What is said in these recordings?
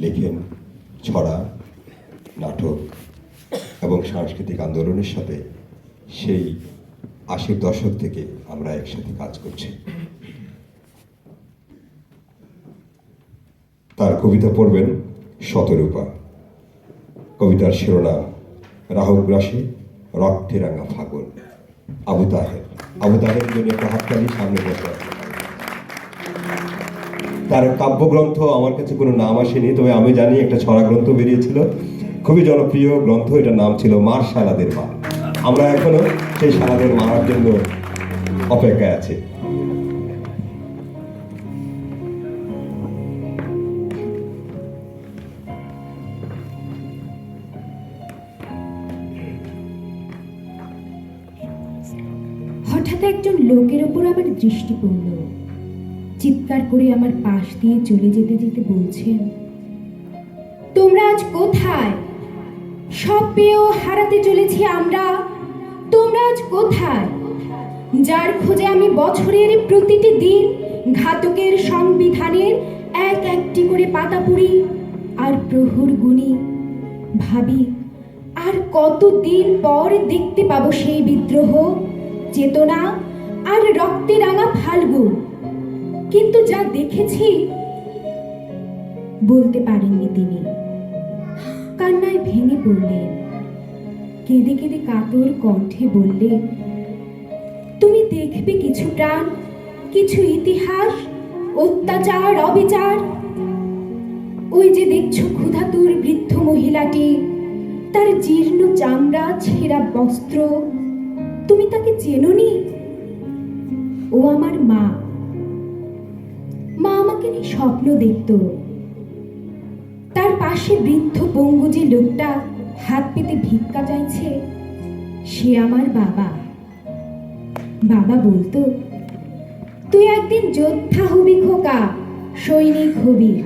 লেখেন, ছড়া, নাটক এবং সাংস্কৃতিক আন্দোলনের সাথে সেই আশির দশক থেকে আমরা একসাথে কাজ করছি। তার কবিতা পড়বেন শতরূপা। কবিতার শিরোনাম, রাহুল গ্রাসী রক্তে রাঙা ফাগুন। আবু তাহের। আবু তাহের জন্য একটা হাততালি সামনে বসে আছে। তার কাব্যগ্রন্থ আমার কাছে কোনো নাম আসেনি, তবে আমি জানি একটা ছড়া গ্রন্থ বেরিয়েছিল। খুবই জনপ্রিয় গ্রন্থ, এটার নাম ছিল মার সালাদের মা আমরা এখনও সেই সালাদের মারার জন্য অপেক্ষায় আছি। একজন লোকের ওপর আমার দৃষ্টি পড়ল। চিৎকার করে আমার পাশ দিয়ে চলে যেতে যেতে বলছেন তোমরা আজ কোথায়? সব পেয়েও হারাতে চলেছি আমরা। তোমরা আজ কোথায়? যার খোঁজে আমি বছরের প্রতিটি দিন ঘাতকের সংবিধানের এক একটি করে পাতা পুড়ি আর প্রহর গুনি ভাবি, আর কতদিন পর দেখতে পাবো সেই বিদ্রোহ, চেতনা আর রক্তে রাঙা ফাল্গুন। কিন্তু যা দেখেছি, বলতে পারেননি তিনি। কান্নায় ভেঙে পড়লেন কেঁদে কেঁদে কাতর কণ্ঠে বললেন তুমি দেখবে কিছু প্রাণ, কিছু ইতিহাস, অত্যাচার, অবিচার। ওই যে দেখছ ক্ষুধাতুর বৃদ্ধ মহিলাটি, তার জীর্ণ চামড়া, ছেঁড়া বস্ত্র। তুমি তাকে চেনোনি? ও আমার মা। মা স্বপ্ন দেখত। তার পাশে বৃদ্ধ পঙ্গু যে লোকটা হাত পেতে ভিক্ষা চাইছে, সে আমার বাবা। বাবা বলতো, তুই একদিন যোদ্ধা হবি খোকা, সৈনিক হবি।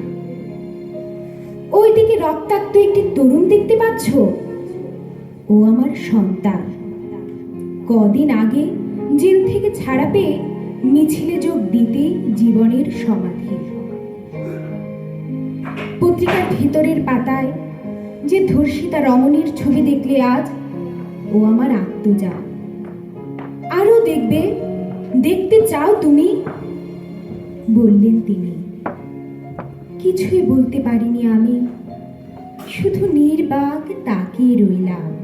ওইদিকে রক্তাক্ত একটি তরুণ দেখতে পাচ্ছ? ও আমার সন্তান। কদিন আগে জেল থেকে ছাড়া পেয়ে মিছিলে যোগ দিতে জীবনের সমাধি। পত্রিকার ভিতরের পাতায় যে ধর্ষিতা রমণীর ছবি দেখলে আজ ও আমার আত্মজা। আরও দেখবে, দেখতে চাও তুমি? বললেন তিনি। কিছুই বলতে পারিনি আমি, শুধু নির্বাক তাকিয়ে রইলাম।